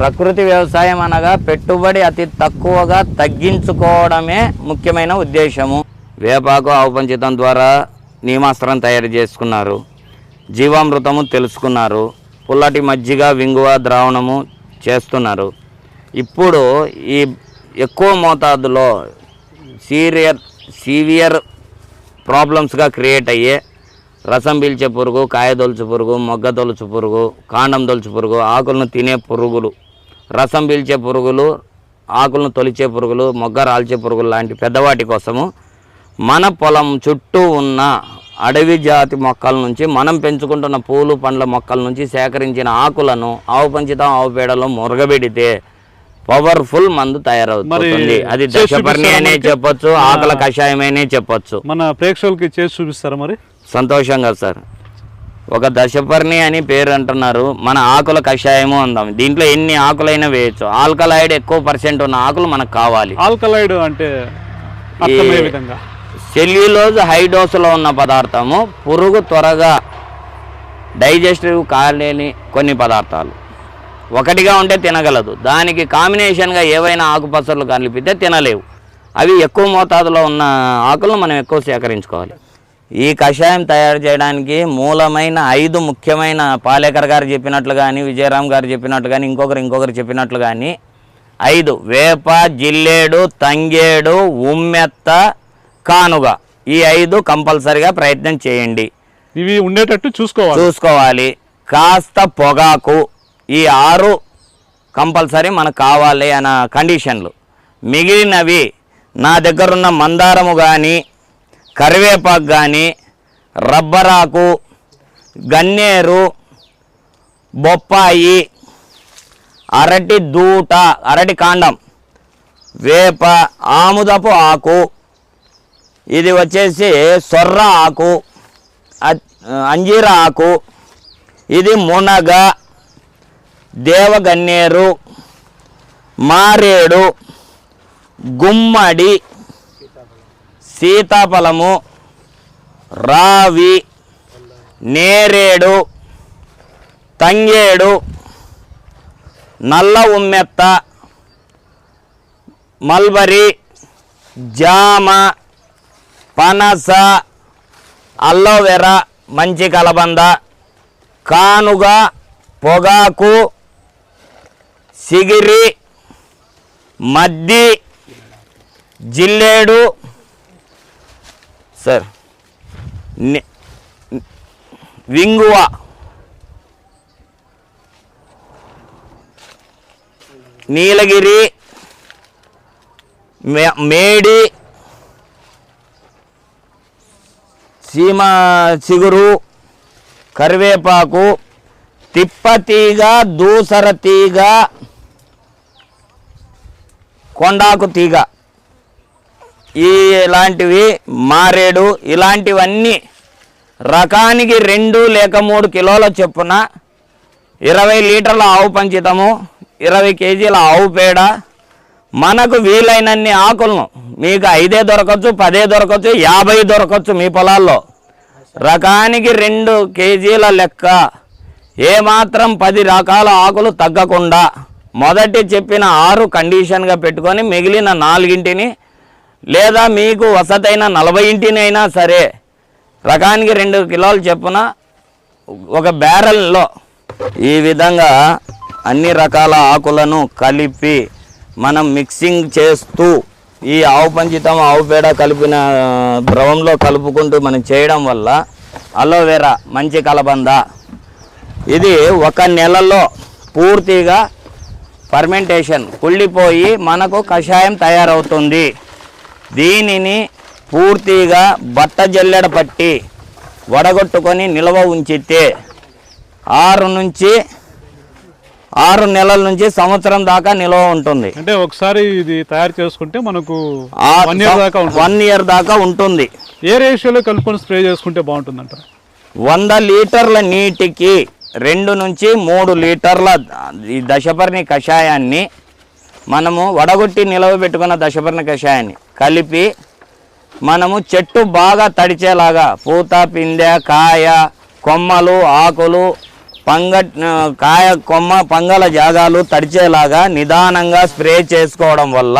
ప్రకృతి వ్యవసాయం అనగా పెట్టుబడి అతి తక్కువగా తగ్గించుకోవడమే ముఖ్యమైన ఉద్దేశము. వేపాకు ఆవుపంచితం ద్వారా నియమాస్త్రం తయారు చేసుకున్నారు. జీవామృతము తెలుసుకున్నారు. పుల్లటి మజ్జిగ వింగువ ద్రావణము చేస్తున్నారు. ఇప్పుడు ఈ ఎక్కువ మోతాదులో సీరియర్ సీవియర్ ప్రాబ్లమ్స్గా క్రియేట్ అయ్యే రసం పీల్చే పురుగు కాయ తొలుచు పురుగు మొగ్గ తొలుచు పురుగు కాండం తొలుచు పురుగు ఆకులను తినే పురుగులు రసం పీల్చే పురుగులు ఆకులను తొలిచే పురుగులు మొగ్గ రాల్చే పురుగులు లాంటి పెద్దవాటి కోసము మన పొలం చుట్టూ ఉన్న అడవి జాతి మొక్కల నుంచి మనం పెంచుకుంటున్న పూలు పండ్ల మొక్కల నుంచి సేకరించిన ఆకులను ఆవు పంచితం ఆవు పేడలో మురగబెడితే పవర్ఫుల్ మందు తయారవుతుంది. అది దశపర్ణి అనే? చెప్పొచ్చు ఆకుల కషాయమనే చెప్పొచ్చు. మన ప్రేక్షకులకి చేసి చూపిస్తారా మరి? సంతోషంగా సార్. ఒక దశపర్ణి అని పేరు అంటున్నారు. మన ఆకుల కషాయము అందాం. దీంట్లో ఎన్ని ఆకులైనా వేయచ్చు. ఆల్కలాయిడ్ ఎక్కువ పర్సెంట్ ఉన్న ఆకులు మనకు కావాలి. ఆల్కలైడ్ అంటే సెల్యులోజ్ హై డోసులో ఉన్న పదార్థము పురుగు త్వరగా డైజెస్టివ్ కాలేని కొన్ని పదార్థాలు. ఒకటిగా ఉంటే తినగలదు. దానికి కాంబినేషన్గా ఏవైనా ఆకుపసర్లు కలిపితే తినలేవు. అవి ఎక్కువ మోతాదులో ఉన్న ఆకులను మనం ఎక్కువ సేకరించుకోవాలి. ఈ కషాయం తయారు చేయడానికి మూలమైన ఐదు ముఖ్యమైన పాలేకర్ గారు చెప్పినట్లు కానీ విజయరామ్ గారు చెప్పినట్లు కానీ ఇంకొకరు ఇంకొకరు చెప్పినట్లు కానీ ఐదు వేప జిల్లేడు తంగేడు ఉమ్మెత్త కానుగ. ఈ ఐదు కంపల్సరిగా ప్రయత్నం చేయండి. ఇవి ఉండేటట్టు చూసుకోవాలి. చూసుకోవాలి. కాస్త పొగాకు. ఈ ఆరు కంపల్సరీ మనకు కావాలి అన్న కండిషన్లు. మిగిలినవి నా దగ్గరున్న మందారము కానీ కరివేపాకు కానీ రబ్బరాకు గన్నేరు బొప్పాయి అరటి దూట అరటి కాండం వేప ఆముదపు ఆకు ఇది వచ్చేసి సొర్ర ఆకు అంజీర ఆకు ఇది మునగ దేవగన్నేరు మారేడు గుమ్మడి సీతాఫలము రావి నేరేడు తంగేడు నల్ల ఉమ్మెత్త మల్బరీ జామ పనస అల్లోవెరా మంచి కలబంద కానుగ పొగాకు సిగిరి మద్ది జిల్లేడు సార్ ని- వింగువ. నీలగిరి మే- మేడి సీమ చిగురు కరివేపాకు తిప్పతీగ దూసర తీగ కొండాకు తీగ. ఇలాంటివి మారేడు ఇలాంటివన్నీ రకానికి రెండు లేక మూడు కిలోల చొప్పున ఇరవై లీటర్ల ఆవు పంచితము ఇరవై కేజీల ఆవు పేడ. మనకు వీలైనన్ని ఆకులను మీకు ఐదే దొరకచ్చు పదే దొరకచ్చు యాభై దొరకచ్చు మీ పొలాల్లో. రకానికి రెండు కేజీల లెక్క. ఏమాత్రం పది రకాల ఆకులు తగ్గకుండా మొదటి చెప్పిన ఆరు కండిషన్గా పెట్టుకొని మిగిలిన నాలుగింటిని లేదా మీకు వసతైన నలభై ఇంటినైనా సరే రకానికి రెండు కిలోలు చెప్పున ఒక బ్యారెల్లో ఈ విధంగా అన్ని రకాల ఆకులను కలిపి మనం మిక్సింగ్ చేస్తూ ఈ ఆవు పంచితం ఆవు పేడ కలిపిన ద్రవంలో కలుపుకుంటూ మనం చేయడం వల్ల అలోవెరా మంచి కలబంద. ఇది ఒక నెలలో పూర్తిగా ఫర్మెంటేషన్ కుళ్ళిపోయి మనకు కషాయం తయారవుతుంది. దీనిని పూర్తిగా బట్ట జల్లెడ పట్టి వడగొట్టుకొని నిల్వ ఉంచితే ఆరు నుంచి ఆరు నెలల నుంచి సంవత్సరం దాకా నిల్వ ఉంటుంది. అంటే ఒకసారి ఇది తయారు చేసుకుంటే మనకు వన్ ఇయర్ దాకా ఉంటుంది. వన్ ఇయర్ దాకా ఉంటుంది. ఏ రేషియోలో కలుపుకొని స్ప్రే చేసుకుంటే బాగుంటుంది అంటారు వంద లీటర్ల నీటికి రెండు నుంచి మూడు లీటర్ల ఈ దశపర్ణి కషాయాన్ని మనము వడగొట్టి నిలవ పెట్టుకున్న దశపర్ణి కషాయాన్ని కలిపి మనము చెట్టు బాగా తడిచేలాగా పూత పిందె కాయ కొమ్మలు ఆకులు పంగ కాయ కొమ్మ పంగల జాగాలు తడిచేలాగా నిదానంగా స్ప్రే చేసుకోవడం వల్ల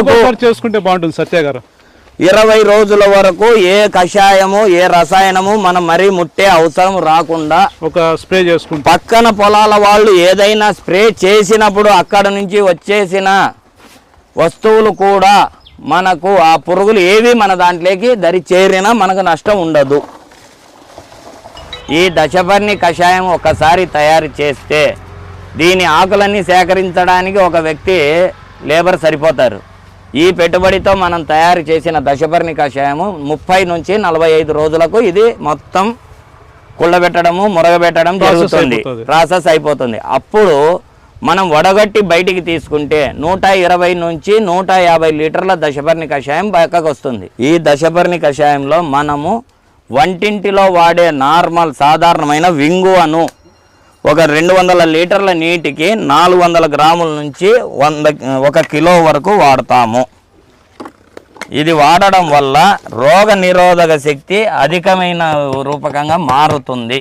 ఒకసారి చేసుకుంటే బాగుంటుంది సత్య గారు. ఇరవై రోజుల వరకు ఏ కషాయము ఏ రసాయనము మనం మరీ ముట్టే అవసరం రాకుండా ఒక స్ప్రే చేసుకుంటే. పక్కన పొలాల వాళ్ళు ఏదైనా స్ప్రే చేసినప్పుడు అక్కడ నుంచి వచ్చేసిన వస్తువులు కూడా మనకు ఆ పురుగులు ఏవి మన దాంట్లోకి దరి చేరినా మనకు నష్టం ఉండదు. ఈ దశపర్ణి కషాయం ఒకసారి తయారు చేస్తే దీని ఆకులన్నీ సేకరించడానికి ఒక వ్యక్తి లేబర్ సరిపోతారు. ఈ పెట్టుబడితో మనం తయారు చేసిన దశపర్ణి కషాయము ముప్పై నుంచి నలభై ఐదు రోజులకు ఇది మొత్తం కుళ్ళబెట్టడము మురగబెట్టడం జరుగుతుంది. ప్రాసెస్ అయిపోతుంది. అప్పుడు మనం వడగట్టి బయటికి తీసుకుంటే నూట ఇరవై నుంచి నూట యాభై లీటర్ల దశపర్ణి కషాయం పక్కకు వస్తుంది. ఈ దశపర్ణి కషాయంలో మనము వంటింటిలో వాడే నార్మల్ సాధారణమైన వింగువను ఒక రెండు వందల లీటర్ల నీటికి నాలుగు వందల గ్రాముల నుంచి వంద ఒక కిలో వరకు వాడతాము. ఇది వాడడం వల్ల రోగ నిరోధక శక్తి అధికమైన రూపకంగా మారుతుంది.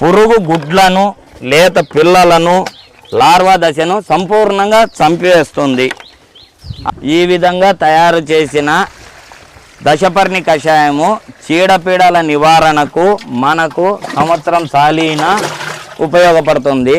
పురుగు గుడ్లను లేత పిల్లలను లార్వా దశను సంపూర్ణంగా చంపేస్తుంది. ఈ విధంగా తయారు చేసిన దశపర్ణి కషాయము చీడపీడల నివారణకు మనకు సంవత్సరం సాలీన ఉపయోగపడుతుంది.